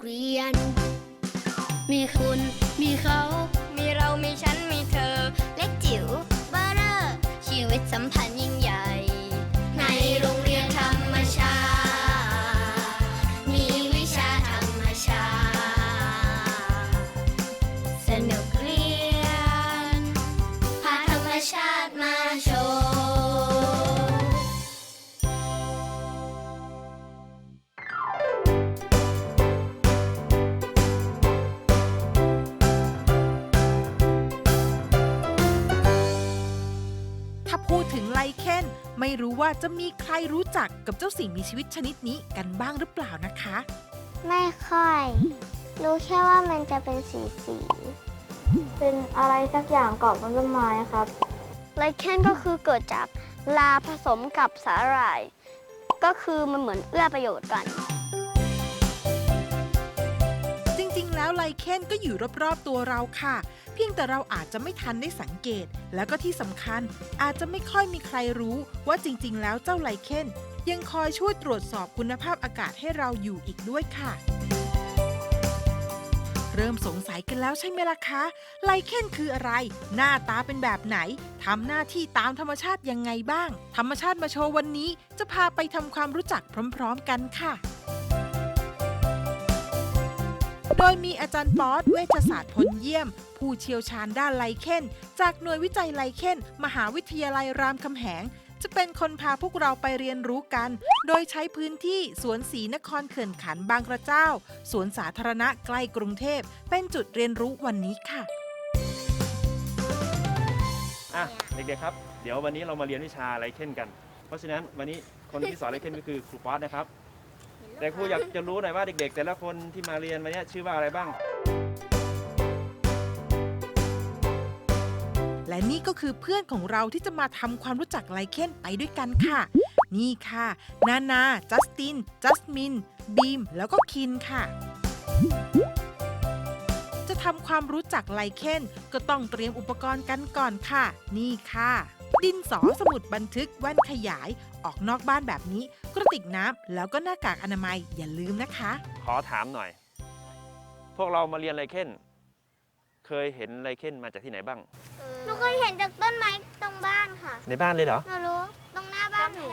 กเรียน มีคุณมีเขามีเรา ว่าจะมีใครรู้จักกับเจ้าสิ่งมีชีวิตชนิดนี้กันบ้างหรือเปล่านะคะ ไม่ค่อย รู้แค่ว่ามันจะเป็นสีสีเป็นอะไรสักอย่างเกาะบนต้นไม้ครับไลเคนก็คือเกิดจากลาผสมกับสาหร่าย ก็คือมันเหมือนเอื้อประโยชน์กัน แล้วไลเคนก็อยู่รอบๆตัวเราค่ะ เพียงแต่เราอาจจะไม่ทันได้สังเกต แล้วก็ที่สำคัญอาจจะไม่ค่อยมีใครรู้ว่าจริงๆ แล้วเจ้าไลเคนยังคอยช่วยตรวจสอบคุณภาพอากาศให้เราอยู่อีกด้วยค่ะ เริ่มสงสัยกันแล้วใช่ไหมล่ะคะ ไลเคนคืออะไร หน้าตาเป็นแบบไหนทำหน้าที่ตามธรรมชาติยังไงบ้าง ธรรมชาติมาโชว์วันนี้ จะพาไปทำความรู้จักพร้อม ๆ กันค่ะ โดยมีอาจารย์ป๊อตเวชศาสตร์พลเยี่ยม ผู้เชี่ยวชาญด้านไลเคนจากหน่วยวิจัยไลเคนมหาวิทยาลัยรามคำแหง จะเป็นคนพาพวกเราไปเรียนรู้กัน โดยใช้พื้นที่สวนศรีนครเขื่อนขันบางกระเจ้า สวนสาธารณะใกล้กรุงเทพ เป็นจุดเรียนรู้วันนี้ค่ะ อะเด็กๆครับ เดี๋ยววันนี้เรามาเรียนวิชาไลเคนกัน เพราะฉะนั้นวันนี้คนที่สอนไลเคนก็คือครูป๊อตนะครับ แต่ครูอยากจะรู้หน่อยว่าเด็ก ๆ แต่ละคนที่มาเรียนวันนี้ชื่อว่าอะไรบ้าง และนี่ก็คือเพื่อนของเราที่จะมาทำความรู้จักไลเคนไปด้วยกันค่ะ นี่ค่ะ นานา จัสติน จัสมิน บีม แล้วก็คินค่ะ จะทำความรู้จักไลเคนก็ต้องเตรียมอุปกรณ์กันก่อนค่ะ นี่ค่ะ ดินสอสมุดบันทึกแว่นขยาย ออกนอกบ้านแบบนี้ กระติกน้ำแล้วก็หน้ากากอนามัยอย่าลืมนะคะ ขอถามหน่อย พวกเรามาเรียนไลเคนเคยเห็นไลเคนมาจากที่ไหนบ้าง หนูเคยเห็นจากต้นไม้ตรงบ้านค่ะ ในบ้านเลยเหรอ หนูรู้ตรงหน้าบ้านหนู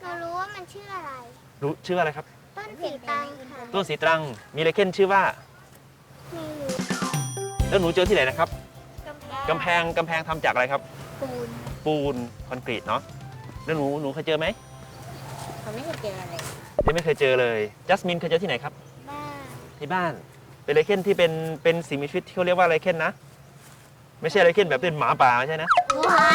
หนูรู้ว่ามันชื่ออะไร รู้ชื่ออะไรครับ ต้นสีตังค่ะต้นสีตรัง มีไลเคนชื่อว่าไม่รู้แล้วหนูเจอที่ไหนนะครับกำแพงกำแพงกำแพงทำจากอะไรครับ ปูน ปูนคอนกรีตเนาะแล้วหนูหนูเคยเจอไหมเขาไม่เคยเจออะไรยังไม่เคยเจอเลยจัสมินเคยเจอที่ไหนครับ บ้านที่บ้านเป็นไลเคนที่เป็นเป็นสิ่งมีชีวิตที่เขาเรียกว่าไลเคนนะ ไม่ใช่ไลเคนแบบเป็นหมาป่าไม่ใช่นะ ว้า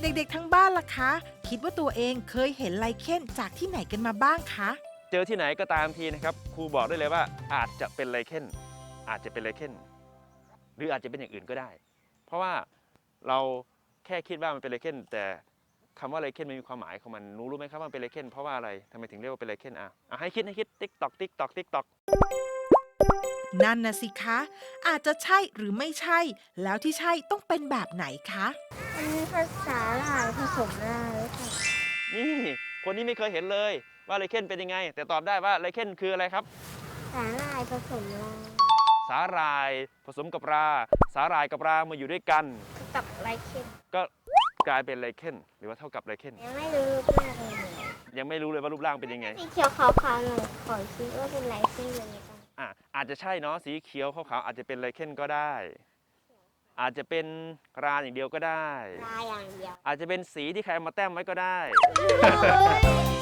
เด็กๆทั้งบ้านล่ะคะ คิดว่าตัวเองเคยเห็นไลเคนจากที่ไหนกันมาบ้างคะเจอที่ไหนก็ตามทีนะครับครูบอกได้เลยว่าอาจจะเป็นไลเคนอาจจะเป็นไลเคนหรืออาจจะเป็นอย่างอื่นก็ได้ เพราะว่าเรา แค่คิดว่ามันเป็นไลเคนแต่คำว่าไลเคนมันมีความหมายของมันหนูรู้ไหมครับว่ามันเป็นไลเคนเพราะว่าอะไรทำไมถึงเรียกว่าเป็นไลเคนอะอะให้คิดให้คิดติ๊กตอกติ๊กตอกติ๊กตอกนั่นนะสิคะ อาจจะใช่หรือไม่ใช่ แล้วที่ใช่ต้องเป็นแบบไหนคะอันนี้ภาษาหลายผสมได้หรือเปล่านี่คนนี้ไม่เคยเห็นเลยว่าไลเคนเป็นยังไง แต่ตอบได้ว่าไลเคนคืออะไรครับ สาหร่ายผสมลาสาหร่ายผสมกับรา สาหร่ายกับรามาอยู่ด้วยกัน กับไลเคนก็กลายเป็นไลเคนหรือว่าเท่ากับไลเคนยังไม่รู้รูปร่างเลยยังไม่รู้เลยว่ารูปร่างเป็นยังไง สีเขียวขาวๆหนูขอคิดว่าเป็นไลเคนเลยกันอะอาจจะใช่เนาะสีเขียวขาวๆอาจจะเป็นไลเคนก็ได้ อาจจะเป็นราอย่างเดียวก็ได้ ลายอย่างเดียว อาจจะเป็นสีที่ใครเอามาแต้มไว้ก็ได้มี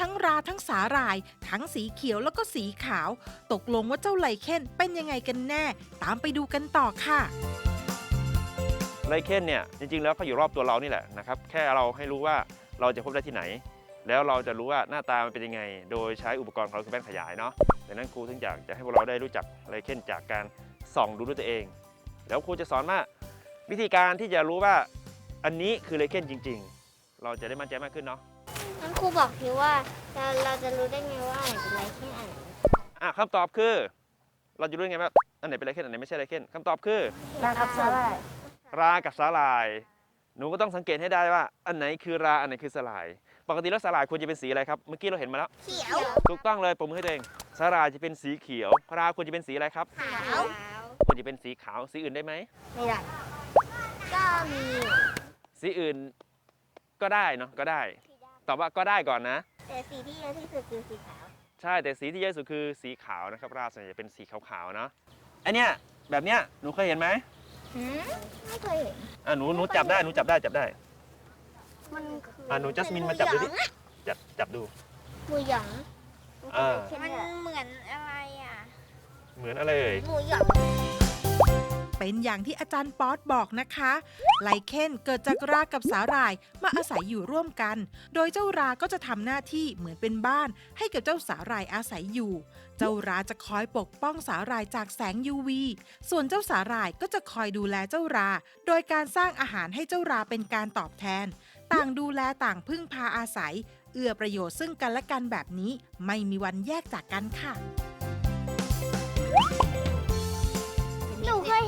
ทั้งราทั้งสาหร่าย ทั้งสีเขียวแล้วก็สีขาว ตกลงว่าเจ้าไลเคนเป็นยังไงกันแน่ ตามไปดูกันต่อค่ะไลเคนเนี่ยจริงๆแล้วเขาอยู่รอบตัวเรานี่แหละนะครับแค่เราให้รู้ว่าเราจะพบได้ที่ไหน แล้วเราจะรู้ว่าหน้าตามันเป็นยังไง โดยใช้อุปกรณ์ของเราคือแว่นขยายเนาะดังนั้นครูถึงอยากจะให้พวกเราได้รู้จักไลเคนจากการส่องดูด้วยตัวเอง แล้วครูจะสอนว่าวิธีการที่จะรู้ว่าอันนี้คือไลเคนจริง ๆ เราจะได้มั่นใจมากขึ้นเนาะ รูบอกทีว่าเราเราจะรู้ได้ไงว่าอันไหนเป็นไลเคนอันไหนอะคำตอบคือ เราจะรู้ยังไงว่าอันไหนเป็นไลเคนอันไหนไม่ใช่ไลเคนคำตอบคือลากับสาหร่ายรากับสาหร่าย หนูก็ต้องสังเกตให้ได้ว่า อันไหนคือราอันไหนคือสาหร่าย ปกติแล้วสาหร่ายควรจะเป็นสีอะไรครับเมื่อกี้เราเห็นมาแล้ว เขียวถูกต้องเลยปมมือให้ตัวเองสาหร่ายจะเป็นสีเขียวปลาควรจะเป็นสีอะไรครับ ขาวควรจะเป็นสีขาวสีอื่นได้ไหม ไม่ได้ก็มี สีอื่นก็ได้เนาะก็ได้ ตอบว่าก็ได้ก่อนนะ แต่สีที่เยอะที่สุดคือสีขาว ใช่แต่สีที่เยอะที่สุดคือสีขาวนะครับราส่วนใหญ่จะเป็นสีขาวๆเนาะไอเนี้ยแบบเนี้ยหนูเคยเห็นไหมหืมไม่เคยเห็น อะหนูหนูจับได้หนูจับได้จับได้มันคืออะหนูจัสมินมาจับดูดิจับจับดู หมูหยองอ่า มันเหมือนอะไรอะ เหมือนอะไรเอ่ย หมูหยอง เป็นอย่างที่อาจารย์ป๊อตบอกนะคะ ไลเคนเกิดจากรากับสาหร่ายมาอาศัยอยู่ร่วมกัน โดยเจ้าราก็จะทำหน้าที่เหมือนเป็นบ้าน ให้กับเจ้าสาหร่ายอาศัยอยู่ เจ้าราจะคอยปกป้องสาหร่ายจากแสง UV ส่วนเจ้าสาหร่ายก็จะคอยดูแลเจ้ารา โดยการสร้างอาหารให้เจ้าราเป็นการตอบแทน ต่างดูแลต่างพึ่งพาอาศัย เอื้อประโยชน์ซึ่งกันและกันแบบนี้ ไม่มีวันแยกจากกันค่ะ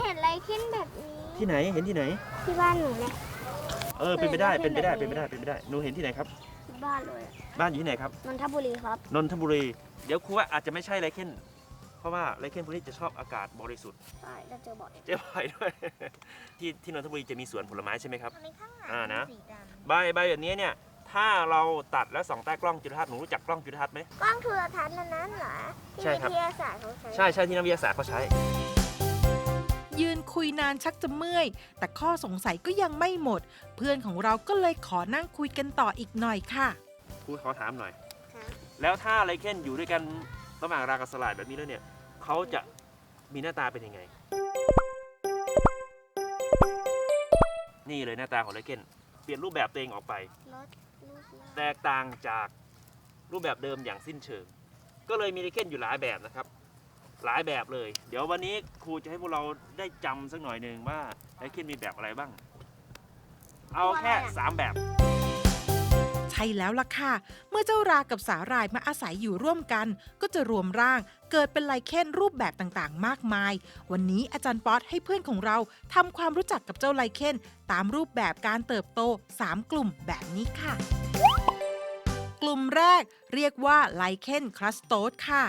หนูเคยเห็นไลเคนแบบนี้ที่ไหนเห็นที่ไหน ที่บ้านหนูเนี่ยเออเป็นไปได้เคยเป็นไปได้เห็เป็นนไปแบบนี้ได้เป็นไปได้หนูเห็นที่ไหนครับ ที่บ้านเลยอะบ้านอยู่ที่ไหนครับนนทบุรีครับ นนทบุรี เดี๋ยวครูว่าอาจจะไม่ใช่ไรเคนเพราะว่าไรเคนพวกนี้จะชอบอากาศบริสุทธิ์ใช่จะเจอบ่อยเจ๊บ่อยด้วย ที่ที่นนทบุรีจะมีสวนผลไม้ใช่ไหมครับอันนี้ข้างหลังอ่านะ สีดใบใบแบบนี้เนี่ยถ้าเราตัดแล้วส่องใต้กล้องจุลทรรศน์หนูรู้จักกล้องจุลทรรศน์ไหมำกล้องโทรทัศน์อันนั้นเหรอ ที่ใช่ครับวิทยาศาสตร์เขาใช้ ใช่ใช่ที่นักวิทยาศาสตร์เขาใช้ ยืนคุยนานชักจะเมื่อย แต่ข้อสงสัยก็ยังไม่หมด เพื่อนของเราก็เลยขอนั่งคุยกันต่ออีกหน่อยค่ะ ครูขอถามหน่อย ครับแล้วถ้าไรเคนอยู่ด้วยกันระหว่างรากับสลายแบบนี้แล้วเนี่ยเขาจะมีหน้าตาเป็นยังไง นี่เลยหน้าตาของไรเคนเปลี่ยนรูปแบบตัวเองออกไปรถลูกลาแตกต่างจากรูปแบบเดิมอย่างสิ้นเชิง ก็เลยมีไรเคนอยู่หลายแบบนะครับ หลายแบบเลย เดี๋ยววันนี้ครูจะให้พวกเราได้จำสักหน่อยหนึ่งว่าไรเคนมีแบบอะไรบ้าง เอาแค่3แบบ ใช่แล้วล่ะค่ะ เมื่อเจ้ารากับสาหร่ายมาอาศัยอยู่ร่วมกัน ก็จะรวมร่างเกิดเป็นไลเคนรูปแบบต่างๆ มากมาย วันนี้อาจารย์ป๊อตให้เพื่อนของเราทำความรู้จักกับเจ้าไลเคนตามรูปแบบการเติบโต 3 กลุ่มแบบนี้ค่ะ กลุ่มแรกเรียกว่าไลเคนคลัสโตสค่ะ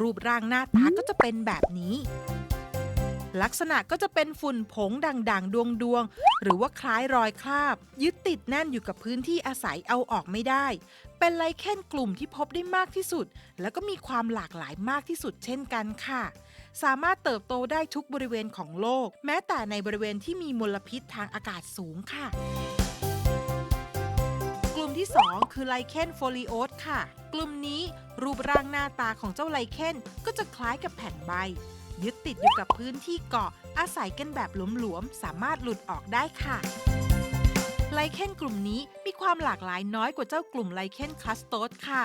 รูปร่างหน้าตาก็จะเป็นแบบนี้ ลักษณะก็จะเป็นฝุ่นผงด่างๆ ดวงๆ หรือว่าคล้ายรอยคราบ ยึดติดแน่นอยู่กับพื้นที่อาศัยเอาออกไม่ได้ เป็นไลเคนกลุ่มที่พบได้มากที่สุด แล้วก็มีความหลากหลายมากที่สุดเช่นกันค่ะ สามารถเติบโตได้ทุกบริเวณของโลก แม้แต่ในบริเวณที่มีมลพิษทางอากาศสูงค่ะ ที่ 2 คือไลเคนโฟลิโอสค่ะ กลุ่มนี้รูปร่างหน้าตาของเจ้าไลเคนก็จะคล้ายกับแผ่นใบ ยึดติดอยู่กับพื้นที่เกาะอาศัยกันแบบหลวมๆ สามารถหลุดออกได้ค่ะ ไลเคนกลุ่มนี้มีความหลากหลายน้อยกว่าเจ้ากลุ่มไลเคนคลัสโตสค่ะ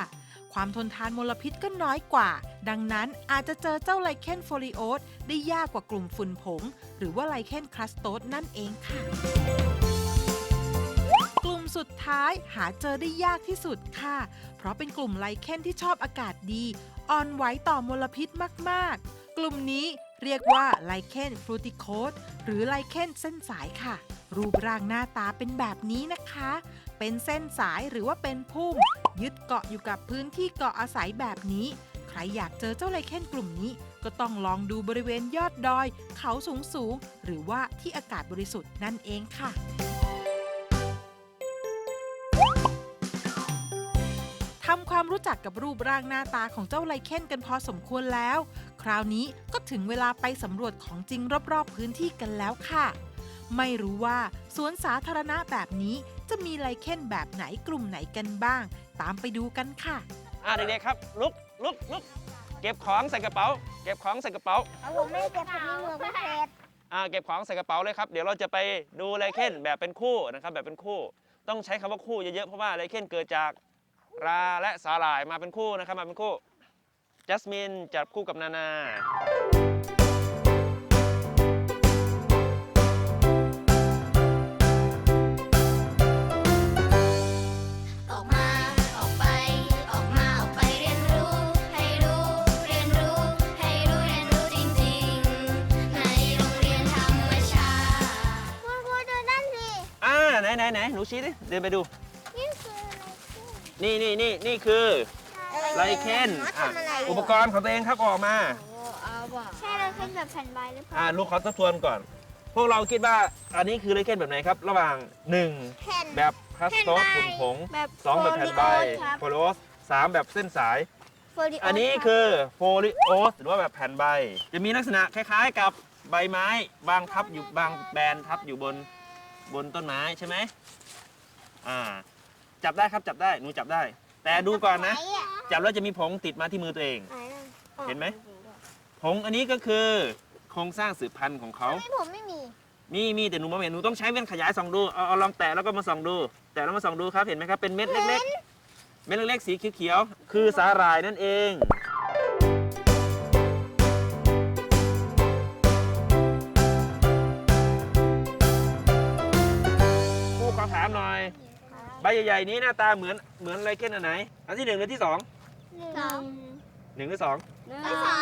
ความทนทานมลพิษก็น้อยกว่า ดังนั้นอาจจะเจอเจ้าไลเคนโฟลิโอสได้ยากกว่ากลุ่มฝุ่นผง หรือว่าไลเคนคลัสโตสนั่นเองค่ะ สุดท้ายหาเจอได้ยากที่สุดค่ะ เพราะเป็นกลุ่มไลเคนที่ชอบอากาศดี อ่อนไหวต่อมลพิษมากๆ กลุ่มนี้เรียกว่าไลเคนฟลูติโคสหรือไลเคนเส้นสายค่ะ รูปร่างหน้าตาเป็นแบบนี้นะคะ เป็นเส้นสายหรือว่าเป็นพุ่ม ยึดเกาะอยู่กับพื้นที่เกาะอาศัยแบบนี้ ใครอยากเจอเจ้าไลเคนกลุ่มนี้ ก็ต้องลองดูบริเวณยอดดอย เขาสูงสูงๆหรือว่าที่อากาศบริสุทธิ์นั่นเองค่ะ รู้จักกับรูปร่างหน้าตาของเจ้าไลเคนกันพอสมควรแล้ว คราวนี้ก็ถึงเวลาไปสำรวจของจริงรอบๆพื้นที่กันแล้วค่ะ ไม่รู้ว่าสวนสาธารณะแบบนี้จะมีไลเคนแบบไหนกลุ่มไหนกันบ้าง ตามไปดูกันค่ะ อ่าเด็กๆครับลุกลุกลุกเก็บของใส่กระเป๋า เก็บของใส่กระเป๋าเอาผมไม่ได้เก็บผมมีมือพิเศษอ่าเก็บของใส่กระเป๋าเลยครับเดี๋ยวเราจะไปดูไรเคนแบบเป็นคู่นะครับแบบเป็นคู่ ต้องใช้คำว่าคู่เยอะๆเพราะว่าไรเคนเกิดจาก ราและสาหร่ายมาเป็นคู่นะครับมาเป็นคู่จัสมินจับคู่กับนานาออกมาออกไปออกมาออกไปเรียนรู้ให้รู้เรียนรู้ให้รู้เรียนรู้จริงๆในโรงเรียนธรรมชาติคุณครูดูนั่นสิอ่าไหนไหนไหนหนูชี้ดิ เดินไปดู นี่คืออะไรนี่นี่นี่นี่คือไลเคนอะอุปกรณ์ของตัวเองครับออกมา ใช่เราเป็นแบบแผ่นใบหรือเปล่าอ่าลูกขอทบทวนก่อน พวกเราคิดว่าอันนี้คือไลเคนแบบไหนครับ ระหว่าง 1 แผ่น แบบพลาสโตสแผ่ฝุ่นนใบผงแบบสองแบบแผ่นใบครับ โฟลโอสสามแบบเส้นสาย โฟลิโอันนี้คือโฟลิโอสหรือว่าแบบแผ่นใบ จะมีลักษณะคล้าย ๆ กับใบไม้บางทับอยู่บางแบนทับอยู่บนบนต้นไม้ใช่ไหมอ่า จับได้ครับจับได้หนูจับได้ แต่ดูก่อนนะจับแล้วจะมีผงติดมาที่มือตัวเองเห็นไหม ผงอันนี้ก็คือโครงสร้างสืบพันธุ์ของเขาไม่ผมไม่มีมีมีแต่หนูมองไม่เห็นหนูต้องใช้แว่นขยายส่องดูเอาเอาลองแตะแล้วก็มาส่องดู แตะแล้วมาส่องดูครับเห็นไหมครับเป็นเม็ดเล็กๆเม็ดเล็กๆสีเขียวๆคือสาหร่ายนั่นเอง ใบใหญ่ๆนี้หน้าตาเหมือนเหมือนไรเคนอันไหน อันที่หนึ่งหรือที่สองสองหนึ่งหรือสองไม่สอง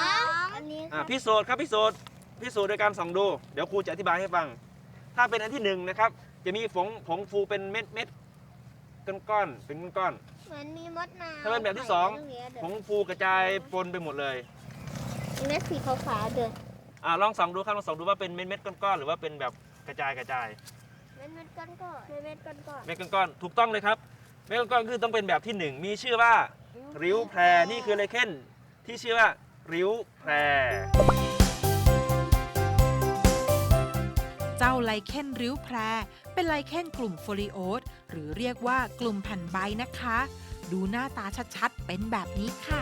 อันนี้อ่าพิสูจน์ครับพิสูจน์พิสูจน์โดยการส่องดู เดี๋ยวครูจะอธิบายให้ฟัง ถ้าเป็นอันที่หนึ่งนะครับ จะมีผงผงฟูเป็นเม็ดเม็ดก้อนๆเป็นก้อนเหมือนมีมดน้ำถ้าเป็นแบบที่สองๆผงฟูกระจายปนไปหมดเลยเม็ดสีขาวๆเดินอ่าลองส่องดูครับลองส่องดูว่าเป็นเม็ดเม็ดๆก้อนๆหรือว่าเป็นแบบกระจายกระจาย เม็ดเม็ดก้อนก้อนเม็ดก้อนก้อนเม็ดก้อนๆถูกต้องเลยครับ เม็ดก้อนๆคือต้องเป็นแบบที่หนึ่งมีชื่อว่า ริ้วแพรนี่คือไรเคนที่ชื่อว่า ริ้วแพร เจ้าไลเคนริ้วแพร เป็นไลเคนกลุ่มโฟลิโอสหรือเรียกว่ากลุ่มแผ่นใบนะคะ ดูหน้าตาชัดๆ เป็นแบบนี้ค่ะ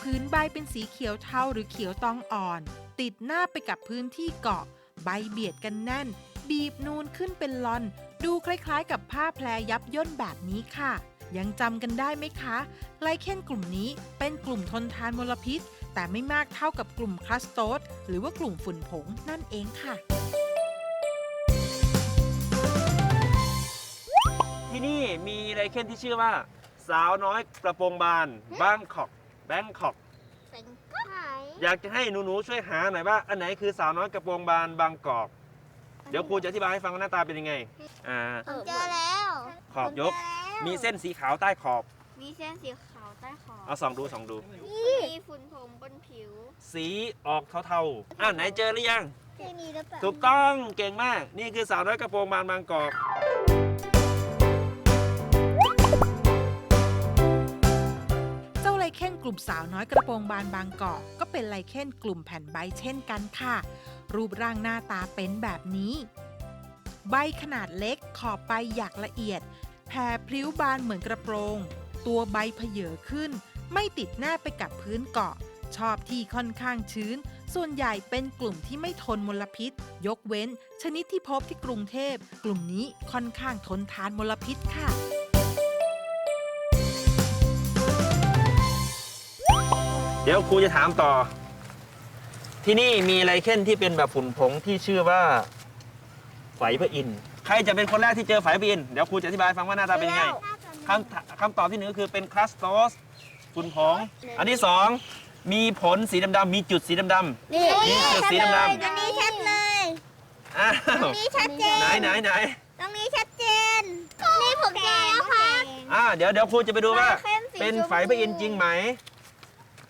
พื้นใบเป็นสีเขียวเทาหรือเขียวตองอ่อน ติดหน้าไปกับพื้นที่เกาะ ใบเบียดกันแน่น บีบนูนขึ้นเป็นลอน ดูคล้ายๆ กับผ้าแพรยับย่นแบบนี้ค่ะ ยังจำกันได้ไหมคะไลเคนกลุ่มนี้เป็นกลุ่มทนทานมลพิษ แต่ไม่มากเท่ากับกลุ่มคลัสโตสหรือว่ากลุ่มฝุ่นผงนั่นเองค่ะ ที่นี่มีไรเคนที่ชื่อว่า สาวน้อยกระโปรงบานบางกอกแบงคอกเป็นก้อน อยากจะให้หนูๆช่วยหาหน่อยว่าอันไหนคือสาวน้อยกระโปรงบานบางกอก เดี๋ยวครูจะอธิบายให้ฟังว่าหน้าตาเป็นยังไง อ่า ผมเจอแล้วขอบยก ผมเจอแล้วมีเส้นสีขาวใต้ขอบ มีเส้นสีขาวใต้ขอบเอาส่องดูส่องดู มีฝุ่นผงบนผิว สีออกเทาๆ อ้าวไหนเจอหรือยังแค่นี้หรือเปล่า ถูกต้องเก่งมาก นี่คือสาวน้อยกระโปรงบานบางกอก เจ้าไลเคนกลุ่มสาวน้อยกระโปรงบานบางกอกก็เป็นไลเคนกลุ่มแผ่นใบเช่นกันค่ะ รูปร่างหน้าตาเป็นแบบนี้ ใบขนาดเล็กขอบใบหยักละเอียดแผ่พลิ้วบานเหมือนกระโปรง ตัวใบเพเยอขึ้น ไม่ติดหน้าไปกับพื้นเกาะ ชอบที่ค่อนข้างชื้น ส่วนใหญ่เป็นกลุ่มที่ไม่ทนมลพิษ ยกเว้น ชนิดที่พบที่กรุงเทพ กลุ่มนี้ค่อนข้างทนทานมลพิษค่ะ ดี๋ยวครูจะถามต่อ ที่นี่มีไรเคนที่เป็นแบบฝุ่นผงที่ชื่อว่าไฝพระอินทร์ใครจะเป็นคนแรกที่เจอไฝพระอินทร์เดี๋ยวครูจะอธิบายให้ฟังว่าหน้าตาเป็นยังไงคำคำตอบที่หนึ่งก็คือเป็นคลัสโตสฝุ่นผงอันที่สองมีผลสีดำๆมีจุดสีดำนี่นี่จุดสีดำๆตรงนี้ชัดเลย ๆอ้าวตรงนี้ชัดเจน ไหนไหนไหนตรงนี้ชัดเจน นี่ผมเจอแล้วครับอ่าเดี๋ยวเดี๋ยวครูจะไปดูว่าไฟเข้มสีเป็นชมพูไฝพระอินทร์จริงไหม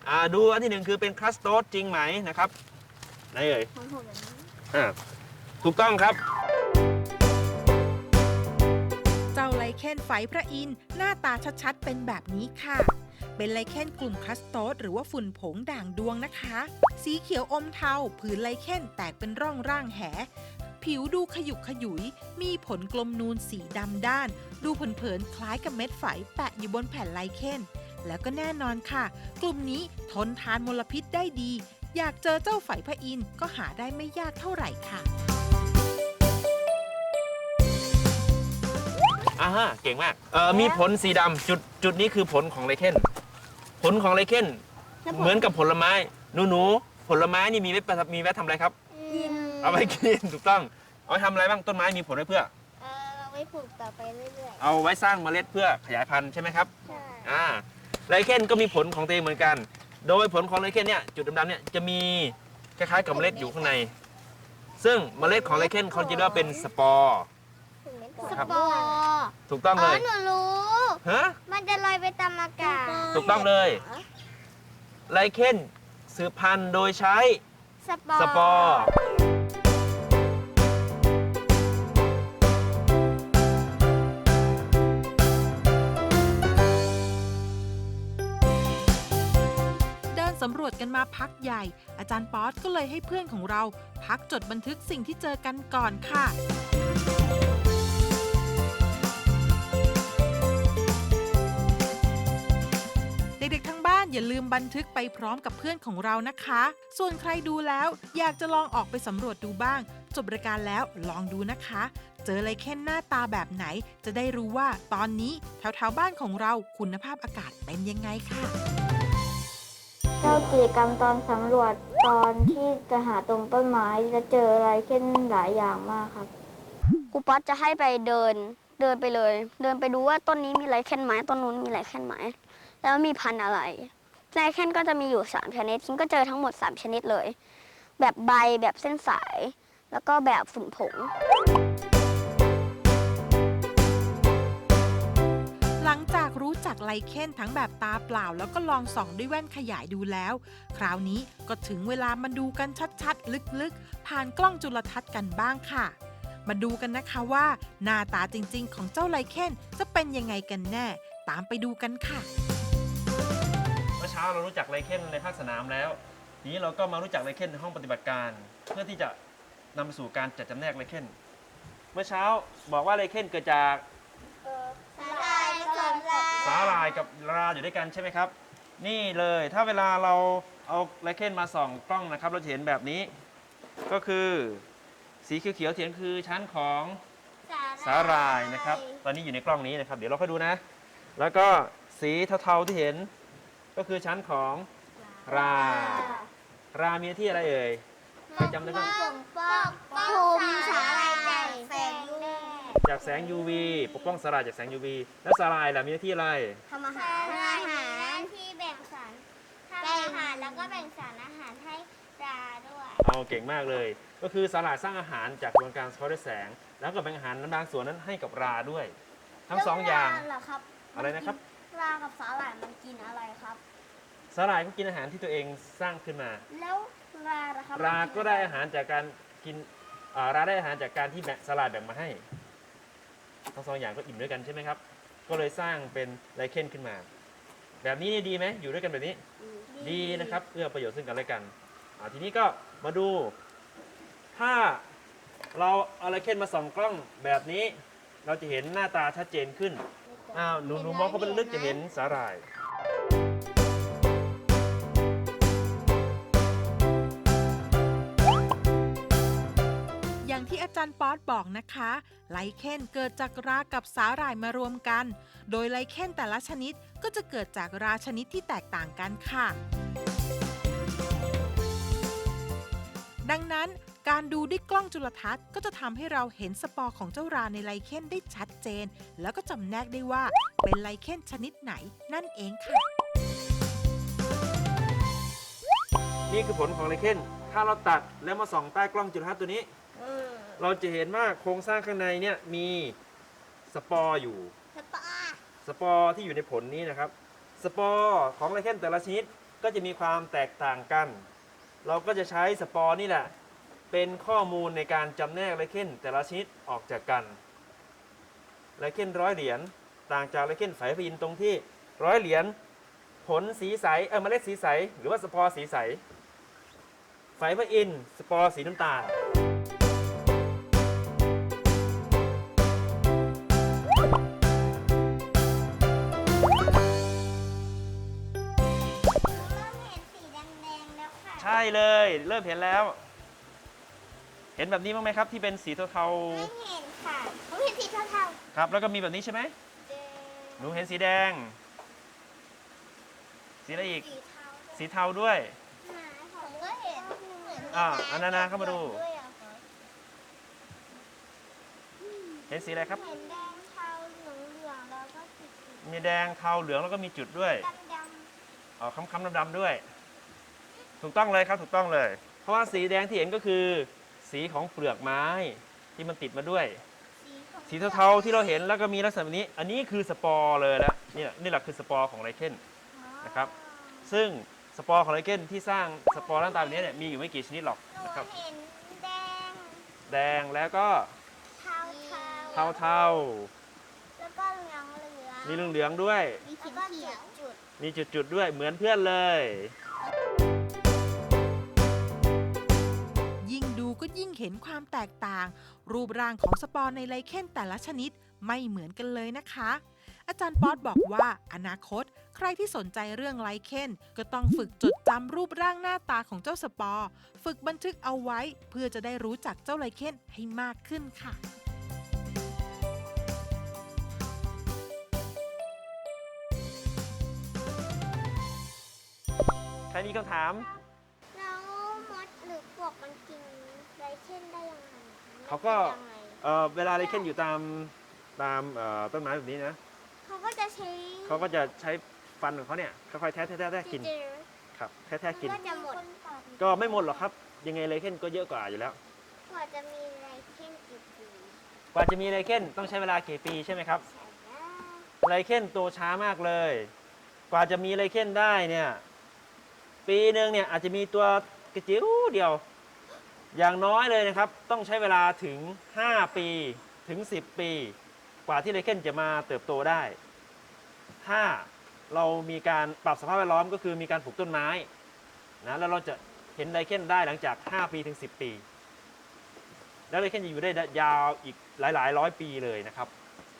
อ่าดูอันที่หนึ่งคือเป็นคลัสโตสจริงไหมนะครับไหนเอ่ยของผมแบบนี้อ่าถูกต้องครับ เจ้าไลเคนไฟพระอินทร์หน้าตาชัดๆ เป็นแบบนี้ค่ะ เป็นไลเคนกลุ่มคลัสโตสหรือว่าฝุ่นผงด่างดวงนะคะ สีเขียวอมเทาผืนไลเคนแตกเป็นร่องร่างแห ผิวดูขยุกขยุย มีผลกลมนูนสีดำด้าน ดูเผินๆคล้ายกับเม็ดไฝแปะอยู่บนแผ่นไลเคน แล้วก็แน่นอนค่ะ กลุ่มนี้ทนทานมลพิษได้ดี อยากเจอเจ้าไฝพระอินทร์ก็หาได้ไม่ยากเท่าไหร่ค่ะอ่าฮะเก่งมากเอ่อมีผลสีดำจุดจุดนี้คือผลของไรเคนผลของไรเคนเหมือนกับผลไม้หนูหนูๆผลไม้นี่มีไว้ประทับมีไว้ทำอะไรครับ กินเอาไว้กินถูกต้องเอาไว้ทำอะไรบ้างต้นไม้มีผลไว้เพื่อ เออเราไว้ปลูกต่อไปเรื่อยเอาไว้สร้างเมล็ดเพื่อขยายพันธุ์ใช่ไหมครับ ๆ ใช่ อ่า ไรเคนก็มีผลของตัวเองเหมือนกัน โดยผลของไรเคนเนี่ยจุดดำๆเนี่ยจะมีคล้ายๆกับเมล็ดอยู่ข้างใน ซึ่งเมล็ดของไรเคนเขาจะเรียกว่าเป็นสปอร์ถึงเม็ดพสนะครับ ปอร์ถูกต้องอ๋เลอย หนูรู้ ฮะ มันจะลอยไปตามอากาศถูกต้องเลย ไลเคนสืบพันธุ์โดยใช้สปอร์สปอร์ กันมาพักใหญ่ อาจารย์ป๊อตก็เลยให้เพื่อนของเรา พักจดบันทึกสิ่งที่เจอกันก่อนค่ะ เด็กๆทั้งบ้านอย่าลืมบันทึกไปพร้อมกับเพื่อนของเรานะคะ ส่วนใครดูแล้วอยากจะลองออกไปสำรวจดูบ้าง จบรายการแล้วลองดูนะคะ เจออะไรแค่หน้าตาแบบไหน จะได้รู้ว่าตอนนี้แถวๆบ้านของเราคุณภาพอากาศเป็นยังไงค่ะ เจ้ากิจกรรมตอนสำรวจตอนที่จะหาตรงต้นไม้จะเจออะไรเช่นหลายอย่างมากครับครูป๊อตจะให้ไปเดินเดินไปเลย เดินไปดูว่าต้นนี้มีอะไรแคนไหมต้นนู้นมีอะไรแคนไหมแล้วมีพันธุ์อะไรไรแคนก็จะมีอยู่สามชนิดทิ้งก็เจอทั้งหมดสามชนิดเลย แบบใบแบบเส้นสาย แล้วก็แบบฝุ่นผง จากไลเคนทั้งแบบตาเปล่า แล้วก็ลองส่องด้วยแว่นขยายดูแล้ว คราวนี้ก็ถึงเวลามาดูกันชัดๆ ลึกๆ ผ่านกล้องจุลทรรศน์กันบ้างค่ะ มาดูกันนะคะว่า หน้าตาจริงๆ ของเจ้าไลเคนจะเป็นยังไงกันแน่ ตามไปดูกันค่ะเมื่อเช้าเรารู้จักไลเคนในภาคสนามแล้วทีนี้เราก็มารู้จักไลเคนในห้องปฏิบัติการ เพื่อที่จะนำไปสู่การจัดจำแนกไลเคนเมื่อเช้าบอกว่าไลเคนเกิดจาก สาหร่ายผสม ลาสาหร่ายกับราอยู่ด้วยกันใช่ไหมครับ นี่เลยถ้าเวลาเราเอาไลเคนมาส่องกล้องนะครับ เราจะเห็นแบบนี้ ก็คือสีเขียวๆเถียนคือชั้นของสาหร่ายนะครับ ตอนนี้อยู่ในกล้องนี้นะครับ เดี๋ยวเราค่อยดูนะ แล้วก็สีเทาๆที่เห็นก็คือชั้นของรา รามีหน้าที่อะไรเอ่ยใครจำได้บ้าง ปกป้องภูมิสาหร่ายจากแสง UV จากแสง UV ปกป้องสาหร่ายจากแสง UV แล้วสาหร่ายล่ะมีหน้าที่อะไร ทำอาหารอาหารที่แบ่งสารทำอาหารแล้วก็แบ่งสารอาหารให้ปลาด้วย เอาเก่งมากเลย ก็คือสาหร่ายสร้างอาหารจากกระบวนการสะท้อนด้วยแสง แล้วก็แบ่งอาหารบางส่วนนั้นให้กับราด้วย ทั้งสองอย่าง แล้วปลเหรอครับอะไรนะครับ ปลากับสาหร่ายมันกินอะไรครับ สาหร่ายก็กินอาหารที่ตัวเองสร้างขึ้นมา แล้วราล่ะครับราก็ได้อาหารจากการกินอ่าราได้อาหารจากการที่แบ่งสาหร่ายแบ่งมาให้ ทั้งสองอย่างก็อิ่มด้วยกันใช่ไหมครับ ก็เลยสร้างเป็นไลเคนขึ้นมา แบบนี้นี่ดีไหมอยู่ด้วยกันแบบนี้ ดีนะครับเอื้อประโยชน์ซึ่งกันและกันอ่าทีนี้ก็มาดู ถ้าเราเอาไลเคนมาส่องกล้องแบบนี้ เราจะเห็นหน้าตาชัดเจนขึ้นอ้าวหนูหนูมองเข้าไปลึกจะเห็นสาหร่าย อย่างที่อาจารย์ป๊อตบอกนะคะ ไลเคนเกิดจากรากับสาหร่ายมารวมกัน โดยไลเคนแต่ละชนิดก็จะเกิดจากราชนิดที่แตกต่างกันค่ะ ดังนั้นการดูด้วยกล้องจุลทรรศน์ก็จะทำให้เราเห็นสปอร์ของเจ้าราในไลเคนได้ชัดเจน แล้วก็จำแนกได้ว่าเป็นไลเคนชนิดไหนนั่นเองค่ะ นี่คือผลของไลเคนถ้าเราตัดแล้วมาส่องใต้กล้องจุลทรรศน์ตัวนี้ เราจะเห็นว่าโครงสร้างข้างในเนี่ยมีสปอร์อยู่ สปาสปอร์ที่อยู่ในผลนี้นะครับ สปอร์ของไลเคนแต่ละชนิดก็จะมีความแตกต่างกัน เราก็จะใช้สปอร์นี่แหละ เป็นข้อมูลในการจำแนกไลเคนแต่ละชนิดออกจากกันไลเคนร้อยเหรียญต่างจากไลเคนไฝพยินตรงที่ร้อยเหรียญผลสีใสเออเมล็ดสีใส หรือว่าสปอร์สีใสไฝพระอินทร์สปอร์สีน้ำตาล ล้วค่ะใช่เลย เริ่มเห็นแล้ว เห็นแบบนี้บ้างไหมครับ ที่เป็นสีเทาไม่เห็นค่ะผมเห็นสีเทาๆครับ แล้วก็มีแบบนี้ใช่ไหมๆแดงหนูเห็นสีแดง สีอะไรอีก สีเทาสีเทาด้วยหนาผมก็เห็นเหมือนอ่าอันนั้นนะเข้ามาดู ด้วยอะค่ะเห็นสีอะไรครับ เห็นแดงเทาเหลืองๆแล้วก็สีมีแดงเทาเหลืองแล้วก็มีจุดด้วยดำอ๋อค้ำๆดำๆด้วย ถูกต้องเลยครับถูกต้องเลย เพราะว่าสีแดงที่เห็นก็คือ สีของเปลือกไม้ที่มันติดมาด้วยๆสีของสีเทาๆที่เราเห็นแล้วก็มีลักษณะแบบนี้ อันนี้คือสปอร์เลยแล้วนี่แหละนี่แหละคือสปอร์ของไลเคนนะครับ ซึ่งสปอร์ของไลเคนที่สร้างสปอร์หน้าตาแบบนี้เนี่ยมีอยู่ไม่กี่ชนิดหรอกนะครับ เห็นแดง แดงแล้วก็เทาเทาเทาแล้วก็เหลืองเหลืองๆมีเหลืองๆด้วย มีเขียวเขียวจุด มีจุดๆด้วยเหมือนเพื่อนเลย ยิ่งดูก็ยิ่งเห็นความแตกต่าง รูปร่างของสปอร์ในไลเคนแต่ละชนิดไม่เหมือนกันเลยนะคะ อาจารย์ป๊อตบอกว่า อนาคต ใครที่สนใจเรื่องไลเคนก็ต้องฝึกจดจำรูปร่างหน้าตาของเจ้าสปอร์ ฝึกบันทึกเอาไว้ เพื่อจะได้รู้จักเจ้าไลเคนให้มากขึ้นค่ะใครมีคำถาม แล้วมดหรือปลวกมันกินไรเช่นได้ยังไง เขาก็มันเป็นยังไงเอ่อเวลาไลเคนอยู่ตามตามเอ่อต้นไม้แบบนี้นะเขาก็จะใช้เขาก็จะใช้ฟันของเขาเนี่ยค่อยๆแทะแทะแทะแทะกินจืดครับแทะแทะๆกินก็จะหมดก็ไม่หมดหรอกครับ ยังไงไลเคนก็เยอะกว่าอยู่แล้ว กว่าจะมีไรเช่นกี่ปีกว่าจะมีไลเคนต้องใช้เวลากี่ปีใช่ไหมครับใช่แล้วไลเคนโตช้ามากเลย กว่าจะมีไลเคนได้เนี่ย ปีหนึ่งเนี่ยอาจจะมีตัวกระจิ๋วเดียว อย่างน้อยเลยนะครับ ต้องใช้เวลาถึง 5 ปีถึง 10 ปี กว่าที่ไลเคนจะมาเติบโตได้ ถ้าเรามีการปรับสภาพแวดล้อมก็คือมีการปลูกต้นไม้นะแล้วเราจะเห็นไลเคนได้หลังจาก 5 ปีถึง 10 ปี แล้วไลเคนจะอยู่ได้ยาวอีกหลายๆร้อยปีเลยนะครับ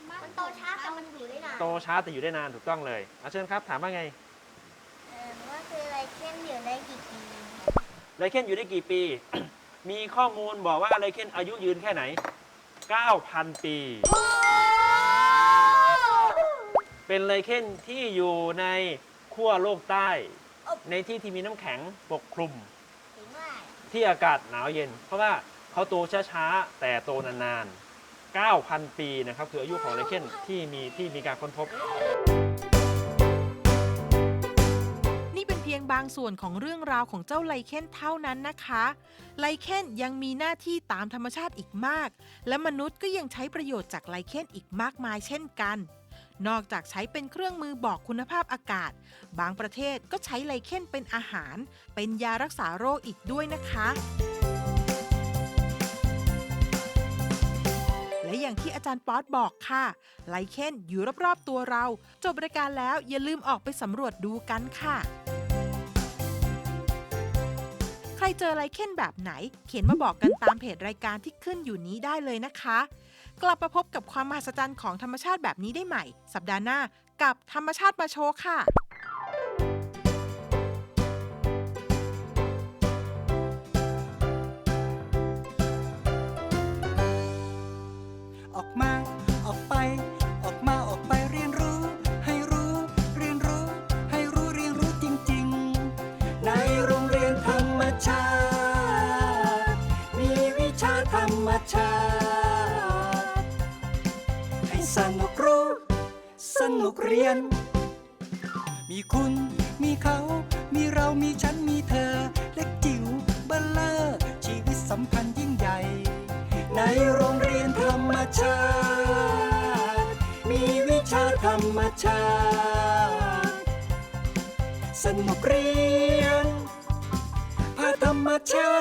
มันโตช้าแต่มันอยู่ได้นานโตช้าแต่อยู่ได้นานถูกต้องเลยอาเชิญครับถามว่าไงเออว่าคือไรเช่นอยู่ได้กี่ปีไลเคนอยู่ได้กี่ปี มีข้อมูลบอกว่าไลเคนอายุยืนแค่ไหน 9,000 ปี เป็นไลเคนที่อยู่ในขั้วโลกใต้ ในที่ที่มีน้ำแข็งปกคลุมถึงว่าที่อากาศหนาวเย็น เพราะว่าเขาโตช้าๆ แต่โตนานๆ 9,000 ปีนะครับ คืออายุของไลเคนที่มีที่มีการค้นพบ บางส่วนของเรื่องราวของเจ้าไลเคนเท่านั้นนะคะ ไลเคนยังมีหน้าที่ตามธรรมชาติอีกมาก และมนุษย์ก็ยังใช้ประโยชน์จากไลเคนอีกมากมายเช่นกัน นอกจากใช้เป็นเครื่องมือบอกคุณภาพอากาศ บางประเทศก็ใช้ไลเคนเป็นอาหาร เป็นยารักษาโรคอีกด้วยนะคะและอย่างที่อาจารย์ป๊อตบอกค่ะ ไลเคนอยู่รอบๆตัวเรา จบรายการแล้วอย่าลืมออกไปสำรวจดูกันค่ะ ใครเจอไลเคนแบบไหน เขียนมาบอกกันตามเพจรายการที่ขึ้นอยู่นี้ได้เลยนะคะ กลับมาพบกับความมหัศจรรย์ของธรรมชาติแบบนี้ได้ใหม่ สัปดาห์หน้ากับธรรมชาติมาโชว์ค่ะออกมา ชาติให้สนุกรู้ สนุกเรียน มีคุณมีเขา มีเรามีฉันมีเธอ เล็กจิ๋วเบลเลอร์ชีวิตสัมพันธ์ยิ่งใหญ่ ในโรงเรียนธรรมชาติ มีวิชาธรรมชาติ สนุกเรียนผาธรรมชาติ